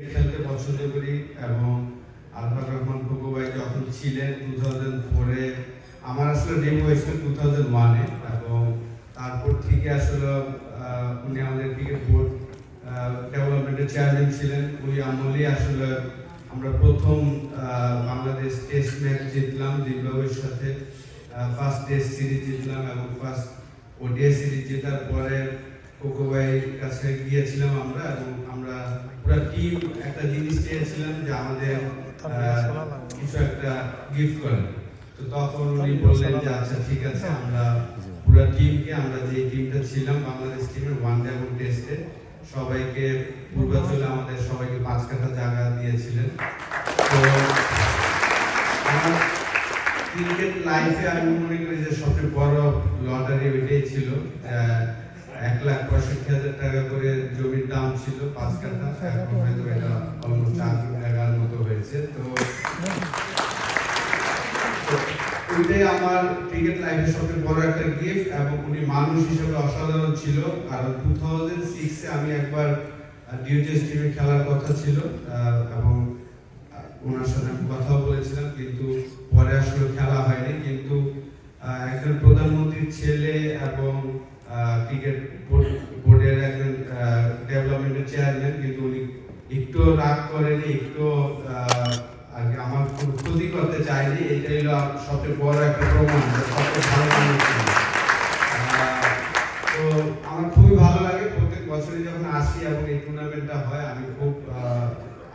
খেলতে পছন্দ করি এবং আলফার রহমান খোকো যখন ছিলেন টু থাউজেন্ড ফোরে আমার আসলে ডেমো হয়েছিল টু থাউজেন্ড ওয়ানে এবং তারপর থেকে আসলে উনি আমাদের ক্রিকেট বোর্ড ডেভেলপমেন্টের চেয়ারম্যান ছিলেন। ওই আমলেই আসলে আমরা প্রথম বাংলাদেশ টেস্ট ম্যাচ জিতলাম জিম্বাবুয়ের সাথে। ফার্স্ট টেস্ট সিরিজ জিতলাম এবং ফার্স্ট ওডিআই সিরিজ জেতার পরে কোকো ভাইয়ের কাছে গিয়েছিলাম আমরা এবং আমরা একটা জিনিস চেয়েছিলাম যে আমাদের কিছু একটা গিফট করেন। তো তখন উনি বললেন যে আচ্ছা ঠিক আছে আমরা পুরো টিমকে আমরা যে টিমটা ছিলাম বাংলাদেশ টিমের ওয়ান ডে এবং টেস্টে সবাইকে পূর্বাঞ্চলে আমাদের সবাইকে পাঁচ কাঠা জায়গা দিয়েছিলেন। তো ক্রিকেট লাইফে আমি মনে করি যে সবচেয়ে বড় লটারি ওইটাই ছিল। এক লাখ পঁয়ষট্টি হাজার টাকা করে জমির দাম ছিল পাঁচ কাঠা। এখন ওইটাই আমার ক্রিকেট লাইফের সবচেয়ে বড় একটা গিফট এবং উনি মানুষ হিসেবে অসাধারণ ছিল। কারণ টু থাউজেন্ড সিক্সে আমি একবার ডিউজেস টিমে খেলার কথা ছিল এবং ওনার সাথে আমি কথাও বলেছিলাম, কিন্তু পরে আসলে খেলা হয়নি। কিন্তু একজন প্রধানমন্ত্রীর ছেলে এবং ক্রিকেট বোর্ডের একজন ডেভেলপমেন্টের চেয়ারম্যান কিন্তু উনি একটু রাগ করেনি একটু ক্ষতি করতে চাইনি এটাই হলো সবচেয়ে বড় একটা প্রমাণ সবচেয়ে ভালো তো আমার খুবই ভালো লাগে, প্রত্যেক বছরই যখন আসি এবং এই টুর্নামেন্টটা হয়, আমি খুব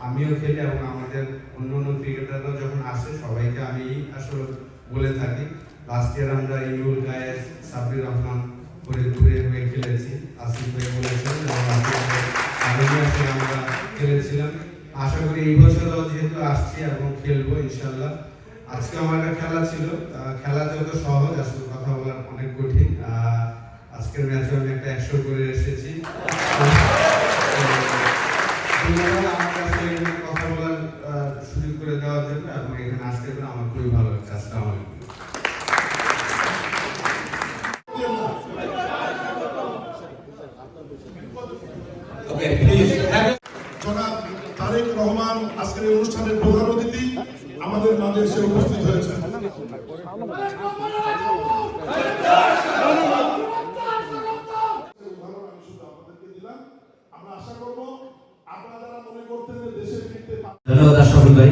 আমিও খেলি এবং আমাদের অন্য অন্য ক্রিকেটাররা যখন আসে, সবাইকে আমি আসলে বলে থাকি। লাস্ট ইয়ার আমরা ইউল গায়েস সাব্বির রহমান ফরিদপুরে হয়ে খেলেছি, আসিফ ভাই বলেছেন এবং আমরা খেলেছিলাম। আশা করি এই বছরও যেহেতু আসছি এবং খেলব ইনশাল্লাহ আজকে আমার একটা খেলা ছিল। খেলা যত সহজ আসলে কথা বলার অনেক কঠিন। আজকের ম্যাচে আমি একটা একশো করে এসেছি। কথা বলার সুযোগ করে দেওয়ার জন্য এবং এখানে আসতে আমার খুবই ভালো লাগছে। আসসালামু আলাইকুম। Okay, please. রহমান আজকের এই অনুষ্ঠানের প্রধান অতিথি আমাদের মাঝে এসে উপস্থিত পারবেন ধন্যবাদ আশরাফুল ভাই।